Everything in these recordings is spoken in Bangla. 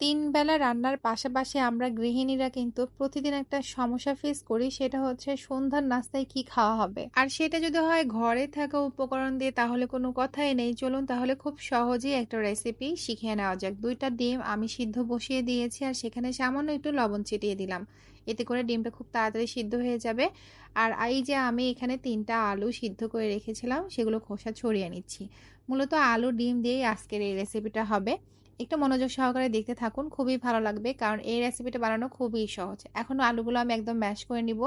তিন বেলা রান্নার পাশাপাশি আমরা গৃহিণীরা কিন্তু প্রতিদিন একটা সমস্যা ফেস করি, সেটা হচ্ছে সন্ধ্যার নাস্তায় কি খাওয়া হবে? আর সেটা যদি হয় ঘরে থাকা উপকরণ দিয়ে, তাহলে কোনো কথাই নেই। চলুন তাহলে খুব সহজেই একটা রেসিপি শিখিয়ে নেওয়া যাক। দুইটা ডিম আমি সিদ্ধ বসিয়ে দিয়েছি, আর সেখানে সামান্য একটু লবণ ছিটিয়ে দিলাম। এতে করে ডিমটা খুব তাড়াতাড়ি সিদ্ধ হয়ে যাবে। আর এই যে আমি এখানে তিনটা আলু সিদ্ধ করে রেখেছিলাম, সেগুলো খোসা ছড়িয়ে নিচ্ছি। মূলত আলু, ডিম দিয়েই আজকের এই রেসিপিটা হবে। একটু মনোযোগ সহকারে দেখতে থাকুন, খুবই ভালো লাগবে। কারণ এই রেসিপিটা বানানো খুবই সহজ। এখন আলুগুলো আমি একদম ম্যাশ করে নিব।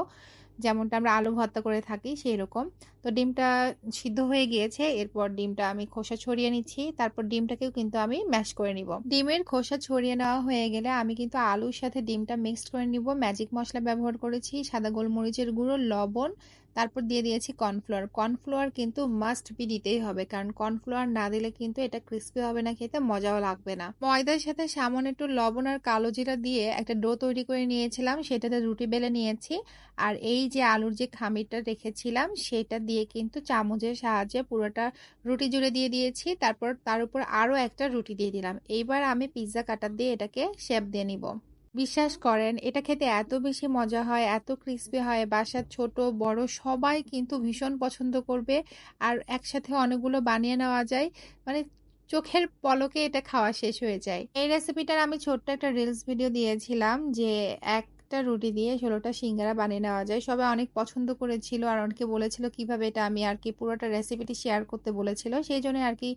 যেমনটা আমরা আলু ভর্তা করে থাকি সেই রকম তো ডিমটা সিদ্ধ হয়ে গিয়েছে। এরপর ডিমটা আমি খোসা ছড়িয়ে নিচ্ছি। তারপর ডিমটাকেও কিন্তু আমি ম্যাশ করে নিব। ডিমের খোসা ছড়িয়ে নেওয়া হয়ে গেলে আমি কিন্তু আলুর সাথে ডিমটা মিক্সড করে নিব। ম্যাজিক মশলা ব্যবহার করেছি। সাদা গোলমরিচের গুঁড়ো, লবণ তারপর দিয়ে দিয়েছি কর্নফ্লাওয়ার কর্নফ্লাওয়ার কিন্তু মাস্ট বি দিতেই হবে, কারণ কর্নফ্লাওয়ার না দিলে কিন্তু এটা ক্রিস্পি হবে না, খেতে মজাও লাগবে না। ময়দার সাথে সামান্য একটু লবণ আর কালো জিরা দিয়ে একটা ডো তৈরি করে নিয়েছিলাম, সেটাতে রুটি বেলে নিয়েছি। আর এই যে আলুর যে খামিরটা রেখেছিলাম, সেটা দিয়ে কিন্তু চামচের সাহায্যে পুরোটা রুটি জুড়ে দিয়ে দিয়েছি, তারপর তার উপর আরও একটা রুটি দিয়ে দিলাম। এইবার আমি পিৎজা কাটার দিয়ে এটাকে শেপ দিয়ে নিব। বিশ্বাস করেন, এটা খেতে এত বেশি মজা হয়, এত ক্রিস্পি হয়, বাসার ছোট, বড় সবাই কিন্তু ভীষণ পছন্দ করবে আর একসাথে অনেকগুলো বানিয়ে নেওয়া যায়। মানে চোখের পলকে এটা খাওয়া শেষ হয়ে যায়। এই রেসিপিটার আমি ছোট্ট একটা রিলস ভিডিও দিয়েছিলাম যে এক একটা রুটি দিয়ে ষোলোটা সিঙ্গারা বানিয়ে নেওয়া যায়। সবাই অনেক পছন্দ করেছিল। আর অনেকে বলেছিল, কীভাবে এটা আমি আর কি পুরোটা রেসিপিটি শেয়ার করতে বলেছিল? সেই জন্য আর কি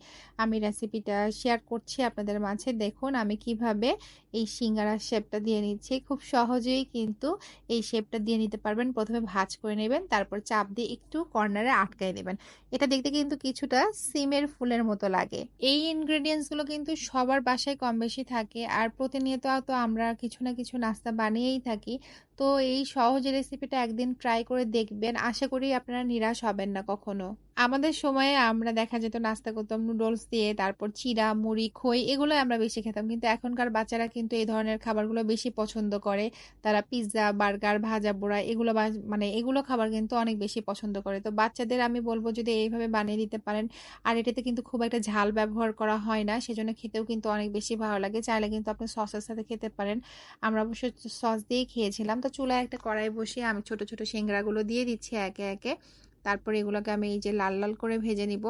আমি রেসিপিটা শেয়ার করছি আপনাদের মাঝে। দেখুন, আমি কীভাবে এই সিঙ্গারার শেপটা দিয়ে নিচ্ছি। খুব সহজেই কিন্তু এই শেপটা দিয়ে নিতে পারবেন। প্রথমে ভাজ করে নেবেন, তারপর চাপ দিয়ে একটু কর্নারে আটকাই দেবেন এটা দেখতে কিন্তু কিছুটা সিমের ফুলের মতো লাগে। এই ইনগ্রেডিয়েন্টসগুলো কিন্তু সবার বাসায় কম বেশি থাকে। আর প্রতিনিয়ত তো আমরা কিছু না কিছু নাস্তা বানিয়েই থাকি। থাকি। তো এই সহজ রেসিপিটা একদিন ট্রাই করে দেখবেন। আশা করি আপনারা নিরাশ হবেন না কখনো। আমাদের সময়ে আমরা দেখা যেত নাস্তা করতাম নুডলস দিয়ে, তারপর চিরা মুড়ি, খই এগুলো আমরা বেশি খেতাম। কিন্তু এখনকার বাচ্চারা কিন্তু এই ধরনের খাবারগুলো বেশি পছন্দ করে। তারা পিৎজা বার্গার ভাজা, পোড়া, এগুলো মানে এগুলো খাবার কিন্তু অনেক বেশি পছন্দ করে। তো বাচ্চাদের আমি বলব যদি এইভাবে বানিয়ে দিতে পারেন, আর এটাতে কিন্তু খুব একটা ঝাল ব্যবহার করা হয় না, সেজন্য খেতেও কিন্তু অনেক বেশি ভালো লাগে। চাইলে কিন্তু আপনি সসের সাথে খেতে পারেন। আমরা অবশ্য সস দিয়েই খেয়েছিলাম। তো চুলায় একটা কড়াই বসিয়ে আমি ছোট ছোট সিংড়াগুলো দিয়ে দিচ্ছি একে একে। তারপরে এগুলোকে আমি এই যে লাল লাল করে ভেজে নিব,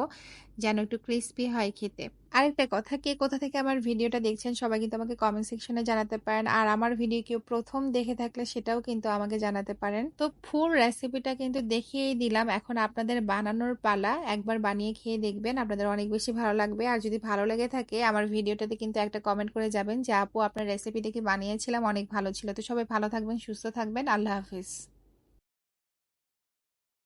যেন একটু ক্রিস্পি হয় খেতে। আরেকটা কথা, কে কোথা থেকে আমার ভিডিওটা দেখছেন সবাই কিন্তু আমাকে কমেন্ট সেকশনে জানাতে পারেন। আর আমার ভিডিও কেউ প্রথম দেখে থাকলে সেটাও কিন্তু আমাকে জানাতে পারেন। তো ফুল রেসিপিটা কিন্তু দেখিয়েই দিলাম। এখন আপনাদের বানানোর পালা একবার বানিয়ে খেয়ে দেখবেন, আপনাদের অনেক বেশি ভালো লাগবে। আর যদি ভালো লেগে থাকে, আমার ভিডিওটাতে কিন্তু একটা কমেন্ট করে যাবেন যে, আপু, আপনার রেসিপিটা কি বানিয়েছিলাম? অনেক ভালো ছিল। তো সবাই ভালো থাকবেন, সুস্থ থাকবেন। আল্লাহ হাফিজ।